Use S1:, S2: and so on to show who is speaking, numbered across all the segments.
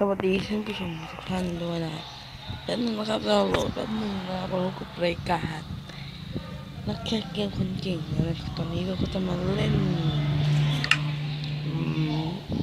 S1: สวัสดีท่านผู้ชมทุกท่านด้วยนะแป๊บนึงนะครับเราโหลดแป๊บนึงนะครับเรากดรายการนักแข่งเกมคนเก่งนะครับตอนนี้เราก็จะมาเล่น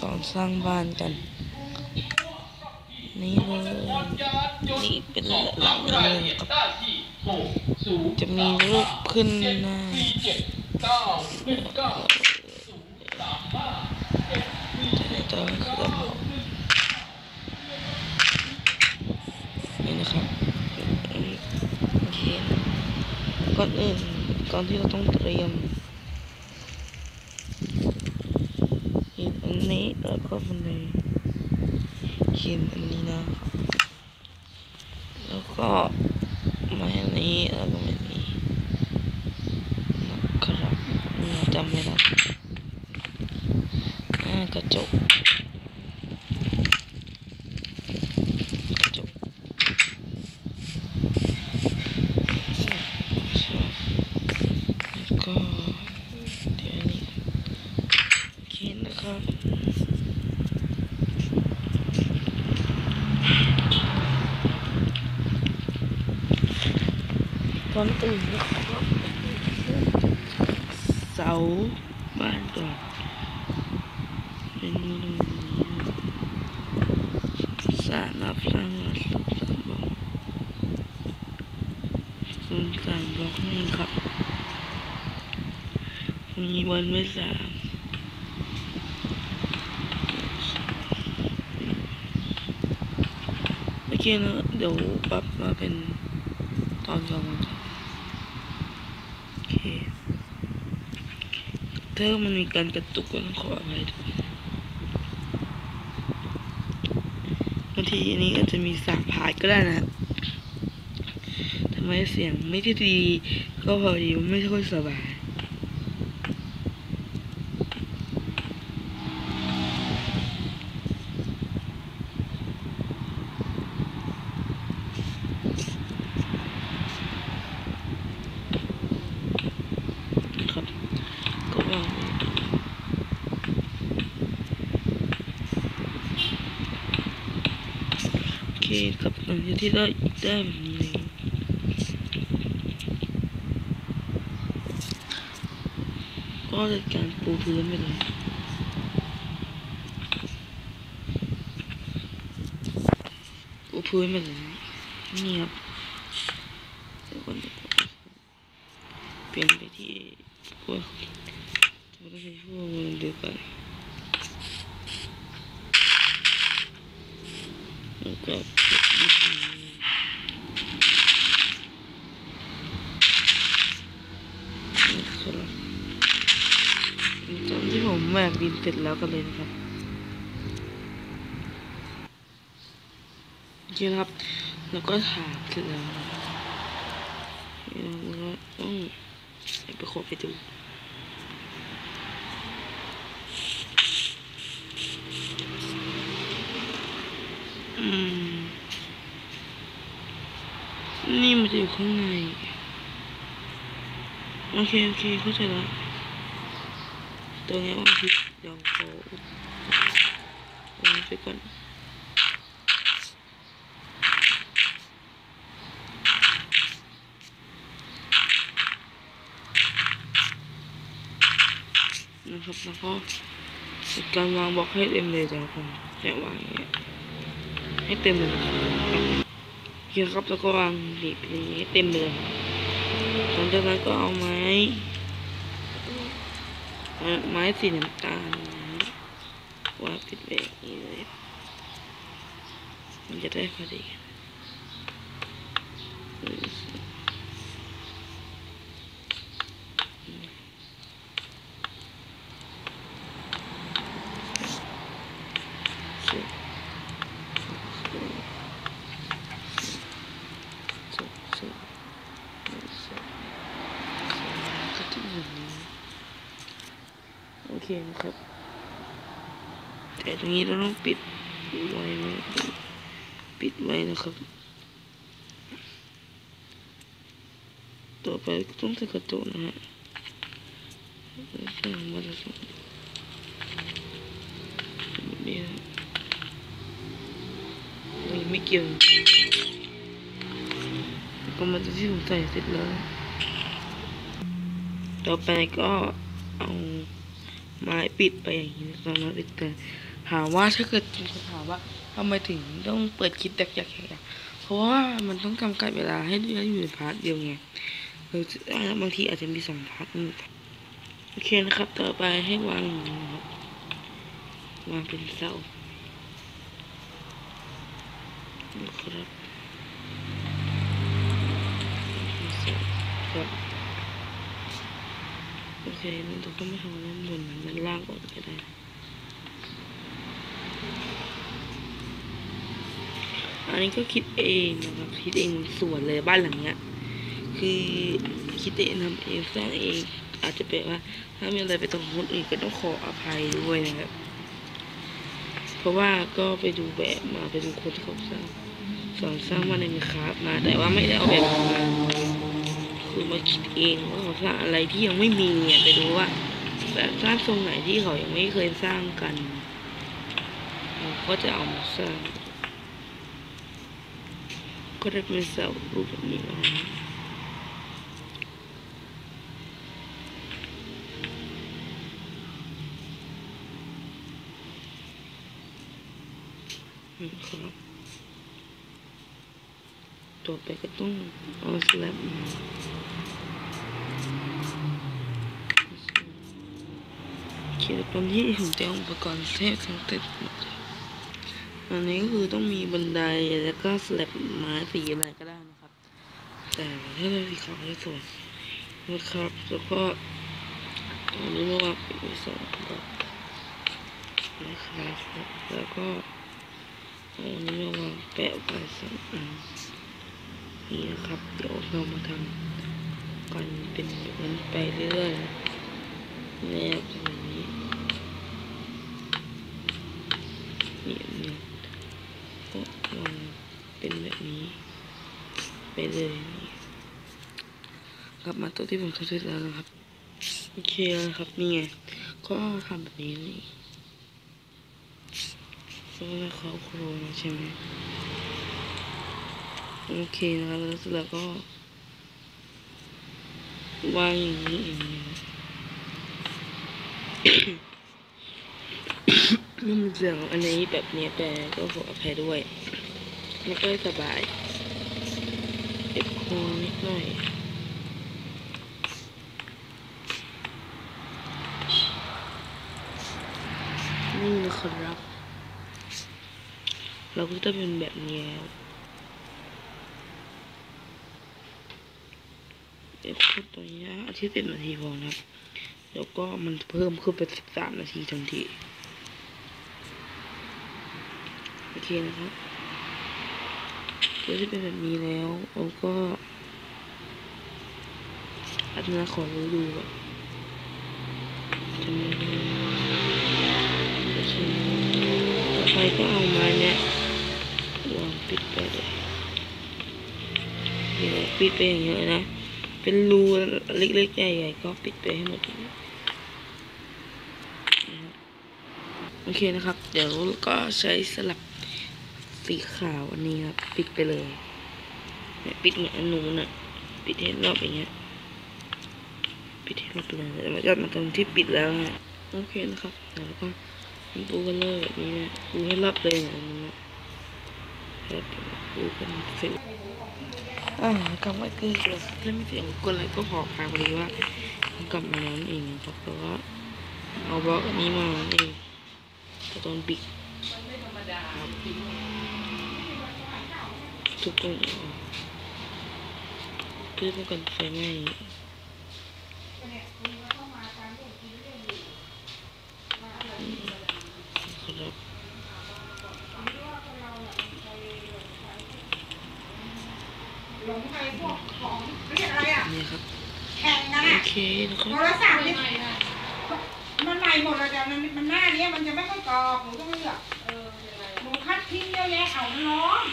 S1: สอนสร้างบ้านกัน นี่เลยนี่เป็นหลังเลยครับจะมีรูปขึ้นหน้าจะจะจะบอกนี่นะครับโอเคนะ ก่อนอื่นก่อนที่เราต้องเตรียมหินอันนี้แล้วก็บันไดหินอันนี้นะครับแล้วก็ไม้อันนี้แล้วก็ไม้นี้นะครับเราจำไม่ได้อ่ากระจกกระจก แล้วก็เดี๋ยวนี้โอเคนะครับก่ อนอื่นเสาบ้านก่อนเป็นนี้ตรงนี้สระนับสร้างมาสองสามบล็อกคูณสามบล็อกนี่ครับ มีวันไม่สามเมื่อกี้นะเดี๋ยวปรับมาเป็นตอนกลางวันครับโอเค ถ้ามันมีการกระตุกก็ต้องขออภัยด้วยบางทีอันนี้อาจจะมีสามพายก็ได้นะครับทำให้เสียงไม่ที่ดี ก็พอดีไม่ค่อยสบาย ครับก็วางไว้โอเคครับหลังจากที่ได้ได้แบบนี้ก็จัดการปูพื้นไปเลยปูพื้นไปเลยนี่ครับเดี๋ยวก่อนเดี๋ยวก่อนเปลี่ยนไปที่พวกจะไม่ต้องใช้พวกมือเดียวกัน แล้วก็เก็บนิดนึงนะครับตอนที่ผมแหวกดินเสร็จแล้วกันเลยนะครับโอเคนะครับ แล้วก็ถามเสร็จแล้วนะครับแล้วก็ต้องไปขอไปดู อืม นี่มันจะอยู่ข้างใน โอเค โอเคเข้าใจแล้วตัวนี้วันพิษเดี๋ยวขอวางไปก่อนนะครับแล้วก็การวางบล็อกให้เต็มเลยเดี๋ยวผมจะวางอย่างเงี้ย ให้เต็มเลยนะครับโอเครับแล้วก็วางบีบอย่างนี้ให้เต็มเลยหลังจากนั้นก็เอาไม้ ไม้สีน้ำตาลนะวางปิดแบบนี้เลย มันจะได้พอดีเสร็จเสร็จเสร็จเสร็จก็ที่อย่างนี้โอเคนะครับแต่ตรงนี้เราต้องปิดไว้นะปิดไว้นะครับ ต่อไปต้องใส่กระจกนะฮะแล้วก็มาจะแบบนี้นะโอเคโอเคครับแล้วก็เดี๋ยวตรงนี้เราต้องปิดไว้นะครับปิดไว้นะครับต่อไปก็ต้องใส่กระจกนะฮะแล้วก็มาจะนี่นะไม่เกี่ยว ก็มาที่ผมใส่เสร็จแล้วต่อไปก็เอาไม้ปิดไปอย่างนี้นะครับมาปิดแต่ถามว่าถ้าเกิดมีคนถามว่าทำไมถึงต้องเปิดคลิปแยกๆๆเพราะว่ามันต้องจำกัดเวลาให้ได้อยู่ในพาร์ทเดียวไงหรือบางทีอาจจะมีสองพาร์ทนี่โอเคนะครับ ต่อไปให้วางอย่างนี้นะครับวางเป็นเสานะครับครับ โอเคมันต้องไม่ทำด้านบนนะด้านล่างก่อนก็ได้อันนี้ก็คิดเองนะครับคิดเองส่วนเลยบ้านหลังเนี้ยคือคิดเองทำเองสร้างเอง อาจจะเป็นว่า ถ้ามีอะไรไปตรงคนอื่นก็ต้องขออภัยด้วยนะครับ เพราะว่าก็ไปดูแบบมาไปดูคนที่เขาสร้างสอนสร้างมาในมีครับมาแต่ว่าไม่ได้เอาแบบมา คือมาคิดเองว่าเขาสร้างอะไรที่ยังไม่มีอะไปดูว่า แบบสร้างทรงไหนที่เขายังไม่เคยสร้างกันเราก็จะเอามาสร้าง ก็ได้เป็นเสารูปแบบนี้นะอืมครับ ต่อไปก็ต้องเอาสแลบมาโอเคตอนที่ผมจะอุปกรณ์เทพทั้งเต็มหมดอันนี้ก็คือต้องมีบันไดแล้วก็สแลบไม้สีอะไรก็ได้นะครับ แต่ถ้าเราสีขาวจะสวยนะครับแล้วก็อันนี้มาวางปิดสองนะครับแล้วก็อันนี้มาวางแปะไว้สองอัน นี่นะครับ เดี๋ยวเรามาทำกันเป็นแบบนี้ไปเรื่อยๆแนบแบบนี้นี่เนี่ยก็วางเป็นแบบนี้ไปเลยนี่กลับมาตัวที่ผมทำเสร็จแล้วนะครับโอเคแล้วครับนี่ไงก็ทำแบบนี้นี่ก็ให้เขาโครงใช่ไหม โอเคนะครับแล้วเสร็จแล้วก็วางอย่างนี้อย่างนี้นะมันเสียงอันนี้แบบเนี้ยแปลก็ขออภัยด้วยไม่ค่อยสบายเจ็บคอนิดหน่อยนี่นะครับเราก็จะเป็นแบบนี้ แล้วเดี๋ยวพูดตรงนี้นะอาทิตย์สิบนาทีพอนะครับแล้วก็มันเพิ่มขึ้นเป็นสิบสามนาทีทันทีโอเคนะครับก็จะเป็นแบบนี้แล้วแล้วก็อันนี้ขอรู้ดูแบบทำไมโอเคต่อไปก็เอาม้เนี้ยวางปิดไปเลยเดี๋ยวปิดไปอย่างเงี้ยนะ เป็นรูเล็กๆใหญ่ๆก็ปิดไปให้หมดโอเคนะครับ เดี๋ยวก็ใช้สลับสีขาวอันนี้ครับ ปิดไปเลยเนี่ยปิดเหมือนอนูนน่ะปิดให้รอบอย่างเงี้ย ปิดให้รอบเลยแล้วมันก็มาตรงที่ปิดแล้วนะโอเคนะครับเดี๋ยวก็ปูกันเลยแบบนี้นะปูให้รอบเลยอย่างนี้นะครับปูกันเสร็จ อ่ากลับมาคือเล่นไม่เสียงกดอะไรก็ขอพาพอดีว่ากลับมาแล้วนั่นเองนะครับแต่ว่าเอาบล็อกนี้มาเองแต่ตอนปิดทุกตรงคือป้องกันไฟไหม้อืมครับ
S2: หลงไปพวกของเรียกอะไรอะ
S1: นี่ครับ
S2: แข่งกัน
S1: โอ
S2: อะ
S1: เคนะครับ
S2: โทรศัพท์นี่มันใหม่หมดเลยแต่มันมันหน้าเนี้ยมันจะไม่ค่อยกรอบหนูต้องเลือกหนูคัดทิ้งเยอะแยะเอามันร้อน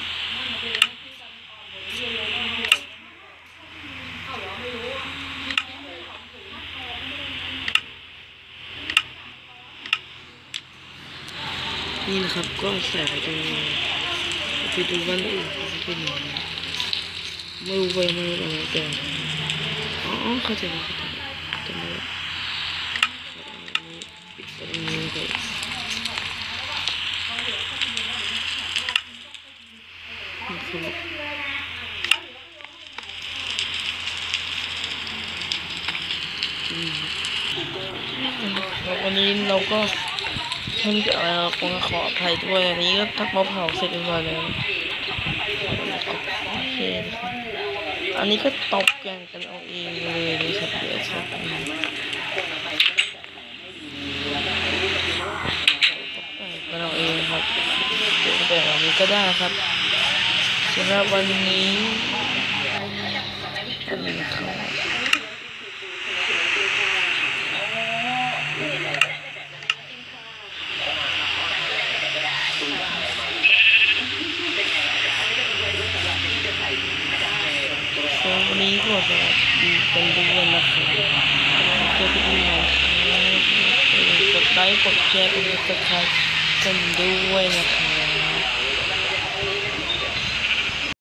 S1: นี่นะครับก็ใส่ไปตรงนี้ไปดูบ้านอื่นเขาจะเป็นยัง ไม่รู้ไปไม่รู้อะไรแต่อ๋อเข้าใจแล้วเข้าใจแล้วจำได้แล้วอันนี้ปิดตรงนี้เลยนี่คืออืมแล้ววันนี้เราก็เพิ่งจะเออคงขออภัยด้วยอันนี้ก็ทักมาเผาเสร็จเรียบร้อยแล้วโอเคนะครับ อันนี้ก็ตบแกันกันเอาเองเลยนะครับเดี๋ยวชักกันตบแต่งกันเอาเองครับเดี๋ยวแบบนี้ก็ได้ครับสำหรับวันนี้อันนี้ครับสำหรับวั นนี้ก็สวัสดีกันด้วยนะครับเจอกันใหม่ครับกดไลค์กดแชร์กดติดตามกันด้วยนะครับ